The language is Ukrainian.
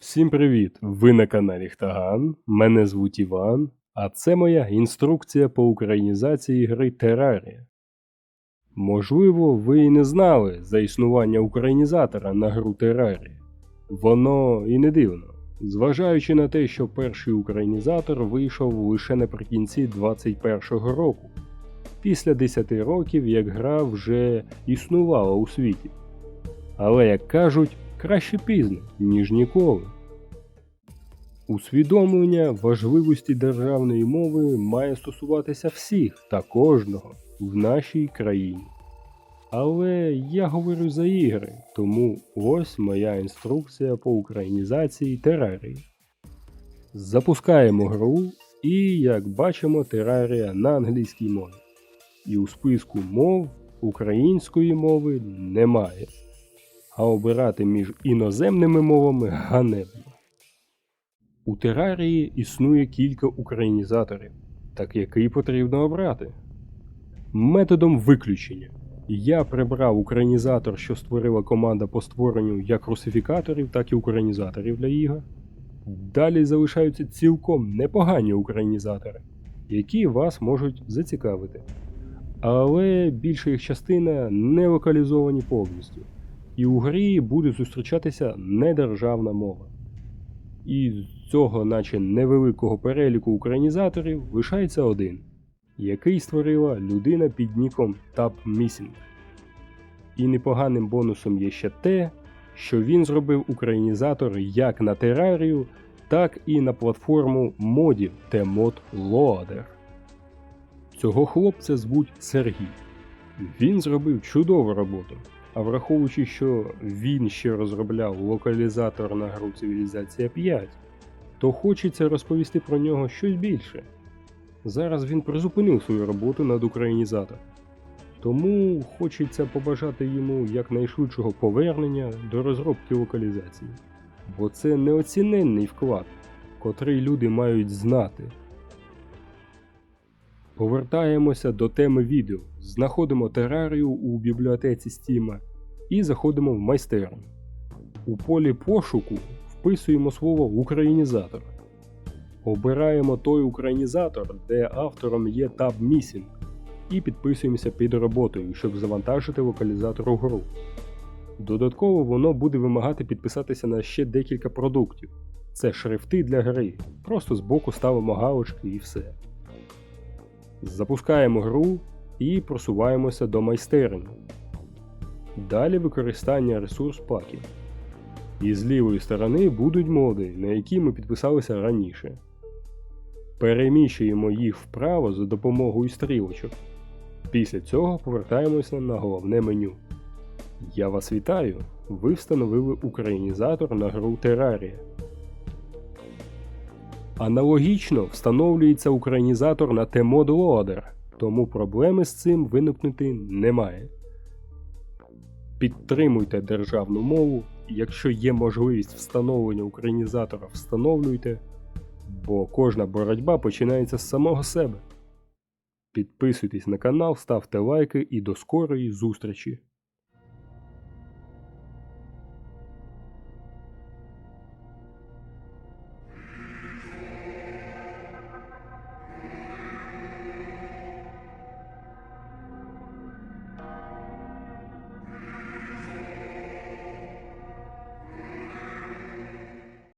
Всім привіт! Ви на каналі Хтаган. Мене звуть Іван, а це моя інструкція по українізації гри Терарія. Можливо, ви і не знали за існування українізатора на гру Терарія. Воно і не дивно, зважаючи на те, що перший українізатор вийшов лише наприкінці 21-го року, після 10 років як гра вже існувала у світі. Але, як кажуть, краще пізно, ніж ніколи. Усвідомлення важливості державної мови має стосуватися всіх та кожного в нашій країні. Але я говорю за ігри, тому ось моя інструкція по українізації терарії. Запускаємо гру, і, як бачимо, терарія на англійській мові. І у списку мов української мови немає а обирати між іноземними мовами ганебно. У терарії існує кілька українізаторів, так який потрібно обрати. Методом виключення я прибрав українізатор, що створила команда по створенню як русифікаторів, так і українізаторів для ігор. Далі залишаються цілком непогані українізатори, які вас можуть зацікавити. Але більша їх частина не локалізовані повністю і у грі буде зустрічатися недержавна мова. І з цього, наче невеликого переліку українізаторів, лишається один, який створила людина під ніком Tab Missing. І непоганим бонусом є ще те, що він зробив українізатор як на терарію, так і на платформу модів Tmod Loader. Цього хлопця звуть Сергій. Він зробив чудову роботу. А враховуючи, що він ще розробляв локалізатор на гру Цивілізація 5, то хочеться розповісти про нього щось більше. Зараз він призупинив свою роботу над українізатором. Тому хочеться побажати йому якнайшвидшого повернення до розробки локалізації. Бо це неоціненний вклад, котрий люди мають знати. Повертаємося до теми відео, знаходимо терарію у бібліотеці Стіма і заходимо в майстерню. У полі пошуку вписуємо слово українізатор. Обираємо той українізатор, де автором є Tab Missing, і підписуємося під роботою, щоб завантажити локалізатор у гру. Додатково воно буде вимагати підписатися на ще декілька продуктів. Це шрифти для гри. Просто збоку ставимо галочки і все. Запускаємо гру і просуваємося до майстерні. Далі використання ресурс паків. І з лівої сторони будуть моди, на які ми підписалися раніше. Переміщуємо їх вправо за допомогою стрілочок. Після цього повертаємося на головне меню. Я вас вітаю! Ви встановили українізатор на гру Terraria. Аналогічно встановлюється українізатор на Tmod тому проблеми з цим виникнути немає. Підтримуйте державну мову, якщо є можливість встановлення українізатора, встановлюйте, бо кожна боротьба починається з самого себе. Підписуйтесь на канал, ставте лайки і до скорої зустрічі!